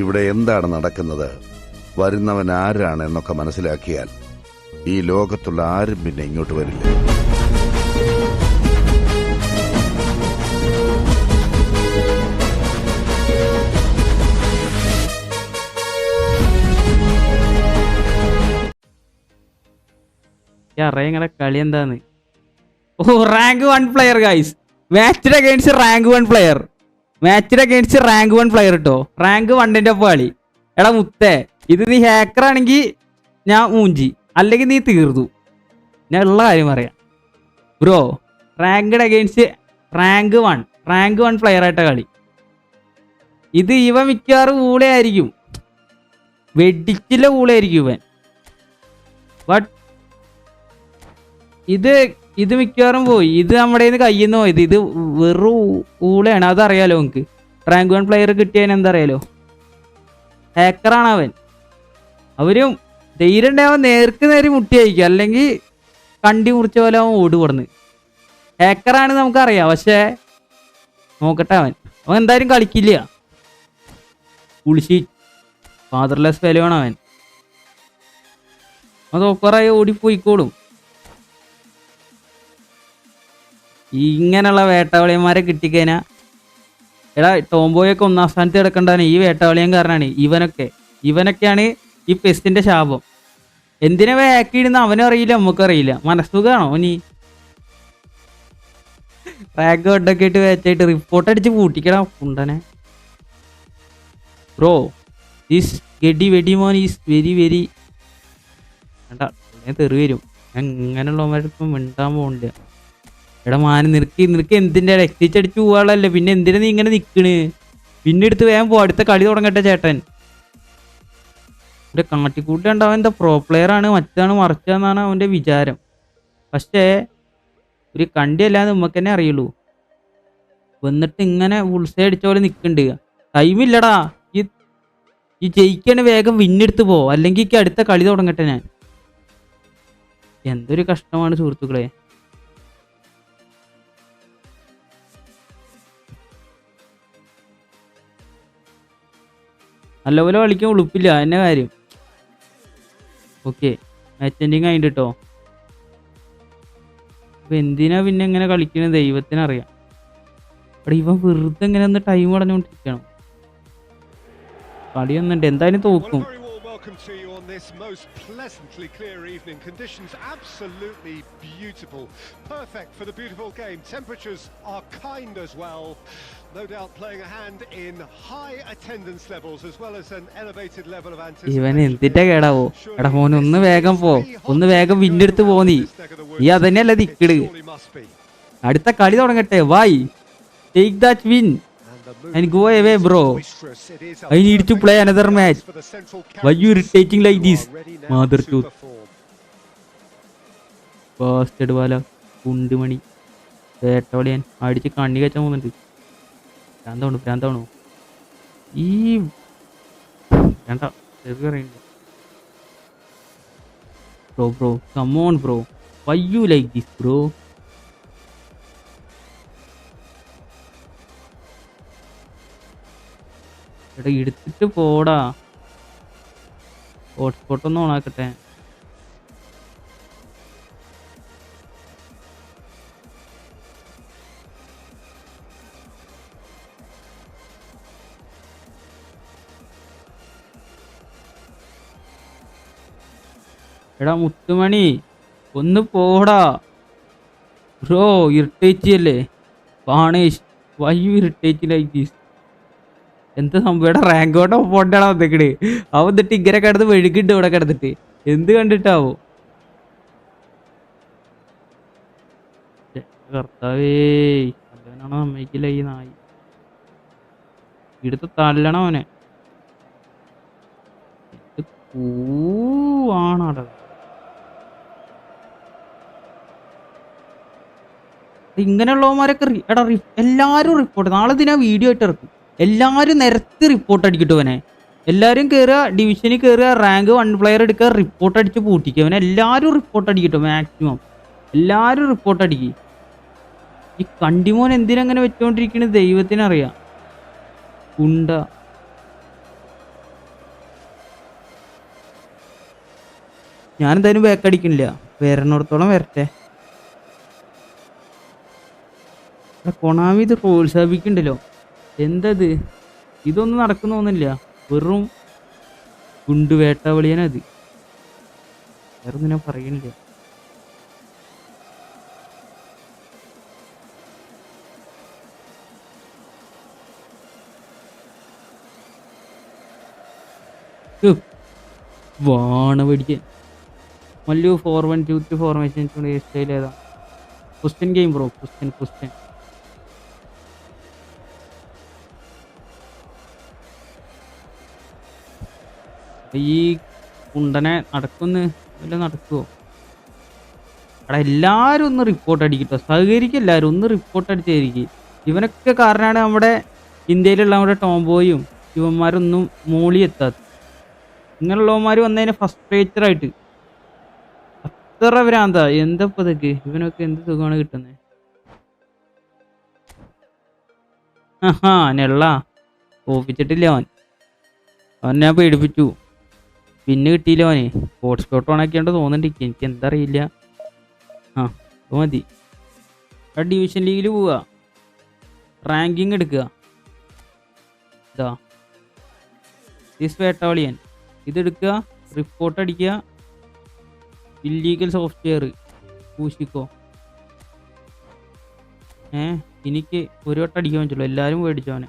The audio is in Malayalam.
ഇവിടെ എന്താണ് നടക്കുന്നത്? വരുന്നവൻ ആരാണ് എന്നൊക്കെ മനസ്സിലാക്കിയാൽ ഈ ലോകത്തുള്ള ആരും പിന്നെ ഇങ്ങോട്ട് വരില്ല. അറിയങ്ങളെ കളി എന്താന്ന്? ഓ റാങ്ക് വൺ പ്ലെയർ ഗൈസ് മാച്ചിന് അഗേൻസ്റ്റ് റാങ്ക് വൺ പ്ലെയർ. മാച്ചിന് അഗേൻസ്റ്റ് റാങ്ക് വൺ പ്ലെയർ കിട്ടോ റാങ്ക് വണ്ണിന്റെ ഒപ്പം കളി. എടാ മുത്തേ ഇത് നീ ഹാക്കർ ആണെങ്കിൽ ഞാൻ മൂഞ്ചി. അല്ലെങ്കിൽ നീ തീർന്നു. ഞാൻ ഉള്ള കാര്യം പറയാം. Bro ranked against rank one rank one player ആയിട്ട കളി. ഇത് ഇവ മിക്കവാറും ഊളയായിരിക്കും. വെടിച്ചില്ല ഊളയായിരിക്കും ഇവൻ. ബട്ട് ഇത് ഇത് മിക്കവാറും പോയി. ഇത് നമ്മുടെ കയ്യിൽ നിന്ന് പോയത്. ഇത് വെറു ഊളയാണ്. അതറിയാലോ നമുക്ക് റാങ്ക് വൺ പ്ലെയർ കിട്ടിയതിന് എന്താ അറിയാലോ ഹാക്കറാണ് അവൻ. അവരും ധൈര്യം ഉണ്ടാവൻ നേർക്ക് നേരെ മുട്ടിയായിരിക്കും. അല്ലെങ്കിൽ കണ്ടി മുറിച്ച പോലെ അവൻ ഓട് കൊടുന്ന് ഹാക്കറാണ് നമുക്കറിയാം. പക്ഷേ നോക്കട്ടെ അവൻ. അവൻ എന്തായാലും കളിക്കില്ല. കുളിശി ഫാദർലെസ് ഫെലുവാണ് അവൻ. അത് ഓക്കറായി ഓടിപ്പോയിക്കോളും. ഇങ്ങനെയുള്ള വേട്ടവളിയന്മാരെ കിട്ടിക്കഴിഞ്ഞാൽ എടാ ടോംബോയൊക്കെ ഒന്നാം സ്ഥാനത്ത് കിടക്കേണ്ടതാണ് ഈ വേട്ടവളിയൻ കാരണമാണ് ഇവനൊക്കെ. ഇവനൊക്കെയാണ് ഈ പെസ്റ്റിന്റെ ശാപം. എന്തിനാ വേക്കിടുന്ന അവനും അറിയില്ല നമുക്കറിയില്ല മനസ്സുഖാണോ നീ റാഗ് കൊണ്ടൊക്കെ ഇട്ട് വെച്ചായിട്ട് റിപ്പോർട്ട് അടിച്ച് പൂട്ടിക്കടാ കുണ്ടനെ. ബ്രോ ദിസ് ഗഡി വെടിമോൻ ഈസ് വെരി വെരി വേണ്ട തെറി വരും. ഞാൻ ഇങ്ങനെയുള്ളവന്മാർക്കും മിണ്ടാൻ പോകണില്ല എടാ മാന നിനക്ക് നിനക്ക് എന്തിന്റെ രക്തിച്ചടിച്ച് പോവാളല്ലേ പിന്നെ എന്തിനാ നീ ഇങ്ങനെ നിക്കണ്? പിന്നെ എടുത്ത് വേഗം പോ അടുത്ത കളി തുടങ്ങട്ടെ ചേട്ടൻ. ഇവിടെ കാട്ടിക്കൂട്ടി ഉണ്ടാവും എന്താ പ്രോ പ്ലെയർ ആണ് മറ്റാണ് മറിച്ചതെന്നാണ് അവന്റെ വിചാരം. പക്ഷേ ഒരു കണ്ടിയല്ലാതെ നമുക്ക് തന്നെ അറിയുള്ളൂ. വന്നിട്ട് ഇങ്ങനെ ഉൾസേ അടിച്ച പോലെ നിൽക്കുന്നുണ്ട് ടൈമില്ലടാ ഈ ഈ ജയിക്കണ വേഗം വിന്നെടുത്ത് പോ. അല്ലെങ്കിൽ അടുത്ത കളി തുടങ്ങട്ടെ ഞാൻ. എന്തൊരു കഷ്ടമാണ് സുഹൃത്തുക്കളെ. നല്ലപോലെ കളിക്കാൻ ഉളുപ്പില്ല എന്നെ കാര്യം. ഓക്കെ മാച്ച് എൻഡിങ് ആയിട്ട് കേട്ടോ എന്തിനാ പിന്നെ എങ്ങനെ കളിക്കുന്നത് ദൈവത്തിനറിയാം. അവിടെ ഇവൻ വെറുതെ എങ്ങനെ ഒന്ന് ടൈം അടഞ്ഞുകൊണ്ടിരിക്കണം കളിയൊന്നുണ്ട് എന്തായാലും തോക്കും. Welcome to you on this most pleasantly clear evening. Conditions absolutely beautiful. Perfect for the beautiful game. Temperatures are kind as well. No doubt playing a hand in high attendance levels as well as an elevated level of ഇവൻ anticipation. എന്തിന്റെ കേടാവോ എടാ മോനെ ഒന്ന് വേഗം പോ ഒന്ന് വേഗം വിന്നെടുത്ത് പോ നീ നീ അതന്നെയല്ല ദിക്കിട് Surely must be. അടുത്ത കളി തുടങ്ങട്ടെ വായ് take that win And go away bro I need to play another match. Why you irritating like this, mother to tooth? Bastard പാല കുണ്ടുമണി വേട്ടവളിയൻ അടിച്ച് കണ്ണി കച്ചാൻ പോകുന്നുണ്ട് ഭ്രാന്താണു ഭ്രാന്താണു ഈ വേണ്ട പറയുന്നുണ്ട് bro bro come on bro why you like this bro എടാ എടുത്തിട്ട് പോടാ. ഹോട്ട്സ്പോട്ട് ഒന്ന് ഓണാക്കട്ടെ എടാ മുത്തുമണി ഒന്ന് പോടാ. ബ്രോ ഇറിറ്റേറ്റ് ചെയ്യല്ലേ? പാണേഷ് വൈ ഇറിറ്റേറ്റ് ലൈക്ക് ദീസ് എന്താ സംഭവം? റാങ്ക് റാങ്കോട്ടോ പോണ്ടാടാ വന്നേക്കണ്. അവൻ എന്നിട്ട് ഇങ്ങനെ കിടന്ന് വെഴുകിണ്ട് ഇവിടെ കിടന്നിട്ട്. എന്ത് കണ്ടിട്ടാവോ കർത്താവേ അവനാണോ ഈ നായി? എടുത്ത് തല്ലണം അവനെ. ഇങ്ങനെയുള്ളവന്മാരൊക്കെ എടാ എല്ലാരും റിപ്പോർട്ട് നാളെ ഇതിനാ വീഡിയോ ആയിട്ട് ഇറക്കും. എല്ലാവരും നിരത്തി റിപ്പോർട്ട് അടിക്കട്ടു അവനെ എല്ലാവരും കയറുക ഡിവിഷനിൽ കയറുക റാങ്ക് വൺ പ്ലെയർ എടുക്കുക റിപ്പോർട്ട് അടിച്ച് പൂട്ടിക്കുക. അവനെ എല്ലാവരും റിപ്പോർട്ട് അടിക്കട്ടു മാക്സിമം എല്ലാവരും റിപ്പോർട്ട് അടിക്കും. ഈ കണ്ടിമോൻ എന്തിനങ്ങനെ വെച്ചുകൊണ്ടിരിക്കുന്നത് ദൈവത്തിനറിയാം. ഉണ്ട ഞാനെന്തായാലും ബാക്ക് അടിക്കണില്ല വരണോടത്തോളം വരട്ടെ. കൊണാമി ഇത് പ്രോത്സാഹിപ്പിക്കണ്ടല്ലോ എന്തത്? ഇതൊന്നും നടക്കുന്നൊന്നുമില്ല വെറും ഗുണ്ടുവേട്ടാവളിയാനത് വേറെ വേറൊന്നും ഞാൻ പറയണില്ല. വാണ പേടിക്കാൻ. Mallu four one two three formation ഏതാ? Question game bro question question ഈ കുണ്ടനെ നടക്കൊന്ന് നടക്കുവോ? അവിടെ എല്ലാവരും ഒന്ന് റിപ്പോർട്ട് അടിക്കട്ടോ. സഹകരിക്കും എല്ലാവരും ഒന്ന് റിപ്പോർട്ട് അടിച്ചായിരിക്കും ഇവനൊക്കെ കാരണമാണ് നമ്മുടെ ഇന്ത്യയിലുള്ള നമ്മുടെ ടോംബോയും ഇവന്മാരൊന്നും മോളി എത്താത്തത്. ഇങ്ങനെയുള്ളവന്മാർ വന്നതിന് ഫസ്റ്റ് ആയിട്ട്. അത്ര ഭ്രാന്ത. എന്താ ഇപ്പൊ ഇതൊക്കെ? ഇവനൊക്കെ എന്ത് സുഖമാണ് കിട്ടുന്നത് ആഹാ നെള്ള. ഓപ്പിച്ചിട്ടില്ല അവൻ. അവൻ ഞാൻ പേടിപ്പിച്ചു. പിന്നെ കിട്ടിയില്ല അവനെ ഹോട്ട്സ്പോട്ട് ഓൺ ആക്കിയാണ്ട് തോന്നുന്നുണ്ട് എനിക്ക് എന്താ അറിയില്ല ആ അത് മതി. ആ ഡിവിഷൻ ലീഗിൽ പോവുക റാങ്കിങ് എടുക്കുക. ഇതാ. ദിസ് വേട്ടാവളിയൻ ഇതെടുക്കുക റിപ്പോർട്ട് അടിക്കുക. ഇല്ലീഗൽ സോഫ്റ്റ്വെയർ പൂശിക്കോ. ഏ എനിക്ക് ഒരു വട്ടം അടിക്കാൻ പറ്റുള്ളൂ. എല്ലാവരും മേടിച്ചോനെ